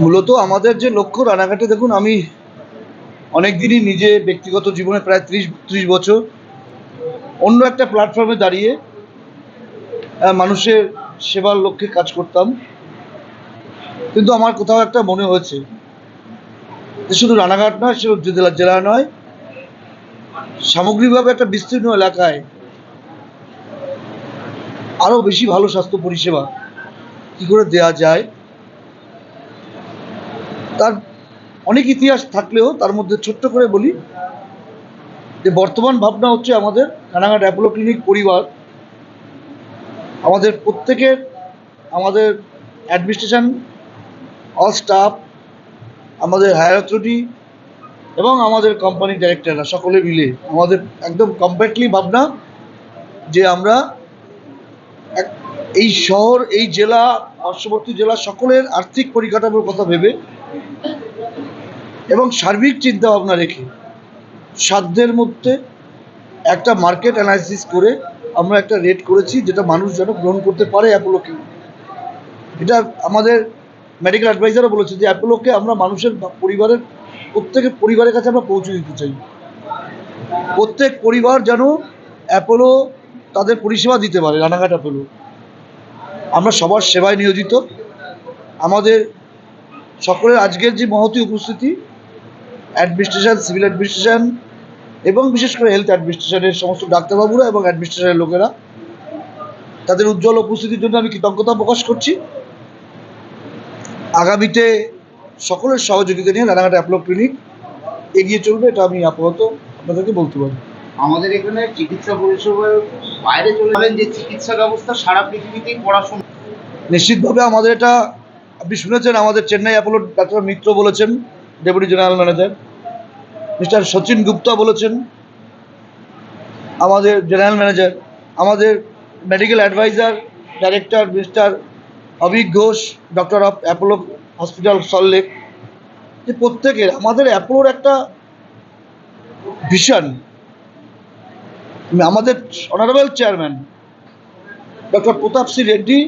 মূলত আমাদের যে লক্ষ্য রানাঘাটে দেখুন, আমি অনেক দিনই নিজে ব্যক্তিগত জীবনে প্রায় ত্রিশ ত্রিশ বছর অন্য একটা প্ল্যাটফর্মে দাঁড়িয়ে মানুষের সেবার লক্ষ্যে কাজ করতাম। কিন্তু আমার কোথাও একটা মনে হয়েছে যে শুধু রানাঘাট নয়, শুধু জেলা জেলা নয়, সামগ্রিকভাবে একটা বিস্তীর্ণ এলাকায় আরও বেশি ভালো স্বাস্থ্য পরিষেবা কী করে দেওয়া যায় তার অনেক ইতিহাস থাকলেও তার মধ্যে ছোট্ট করে বলি যে বর্তমান ভাবনা হচ্ছে আমাদের রানাঘাট অ্যাপোলো ক্লিনিক পরিবার। আমাদের প্রত্যেকের, আমাদের অ্যাডমিনিস্ট্রেশন, অল স্টাফ, আমাদের হায়ার অথরিটি এবং আমাদের কোম্পানির ডাইরেক্টররা সকলে মিলে আমাদের একদম কমপ্লিটলি ভাবনা যে আমরা এই শহর, এই জেলা, পার্শ্ববর্তী জেলা সকলের আর্থিক পরিকাঠামোর কথা ভেবে এবং সার্বিক চিন্তা ভাবনা রেখে সাধ্যের মধ্যে একটা মার্কেট অ্যানালাইসিস করে আমরা একটা রেট করেছি যেটা মানুষ যেন গ্রহণ করতে পারে অ্যাপোলোকে এটা আমাদের মেডিকেল অ্যাডভাইজারও বলেছে যে অ্যাপোলোকে আমরা মানুষের পরিবারের, প্রত্যেকের পরিবারের কাছে আমরা পৌঁছে দিতে চাই। প্রত্যেক পরিবার যেন অ্যাপোলো তাদের পরিষেবা দিতে পারে, রানাঘাট অ্যাপোলো আমরা সবার সেবায় নিয়োজিত। আমাদের সকলের আজকের যে মহতী উপস্থিতি অ্যাডমিনিস্ট্রেশন সিভিল অ্যাডমিনিস্ট্রেশন এবং বিশেষ করে হেলথ অ্যাডমিনিস্ট্রেশনের সমস্ত ডাক্তারবাবুরা এবং অ্যাডমিনিস্ট্রেশনের লোকেরা। তাদের উজ্জ্বল উপস্থিতির জন্য আমি কৃতজ্ঞতা প্রকাশ করছি। আগামীতে সকলের সহযোগিতা নিয়ে রানাঘাট অ্যাপলো ক্লিনিক এগিয়ে চলবে এটা আমি আপাতত আপনাদেরকে বলতে পারি। আমাদের এখানে চিকিৎসা পরিষেবার বাইরে চলে যাবেন যে চিকিৎসা ব্যবস্থা সারা পৃথিবীতেই পড়াশোনা। নিশ্চিতভাবে আমাদের এটা আপনি শুনেছেন আমাদের চেন্নাই অ্যাপোলো ডাক্তার মিত্র বলেছেন deputy general manager mister Sachin Gupta বলেছেন, আমাদের জেনারেল ম্যানেজার আমাদের medical adviser director mister Abhik Ghosh doctor of Apollo hospital Salt Lake যে প্রত্যেকের, আমাদের অ্যাপোলোর একটা ভিশন আমাদের honourable chairman doctor Pratap Singh Reddy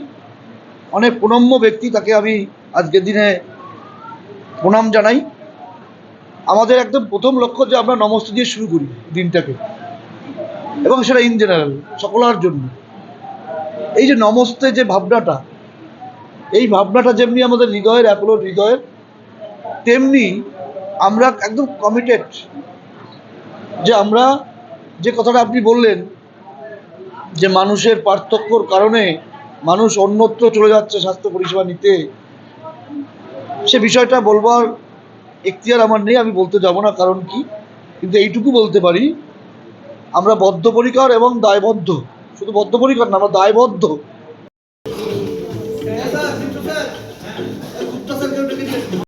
অনেক প্রণম্য ব্যক্তি তাকে আমি আজকের দিনে প্রণাম জানাই। আমাদের একদম প্রথম লক্ষ্য যে আমরা নমস্তে দিয়ে শুরু করি দিনটাকে। এবং সেটা ইন জেনারেল সকলার জন্য। এই যে নমস্তে যে ভাবনাটা, এই ভাবনাটা যেমনি আমাদের হৃদয়ের অ্যাপোলোর হৃদয়ের, তেমনি আমরা একদম কমিটেড যে আমরা যে কথাটা আপনি বললেন, যে মানুষের পার্থক্যর কারণে মানুষ অন্যত্র চলে যাচ্ছে স্বাস্থ্য পরিষেবা নিতে, সে বিষয়টা বলবার এখতিয়ার আমার নেই, আমি বলতে যাব না কারণ কি, কিন্তু এইটুকু বলতে পারি, আমরা বদ্ধপরিকর এবং দায়বদ্ধ, শুধু বদ্ধপরিকর না, আমরা দায়বদ্ধ।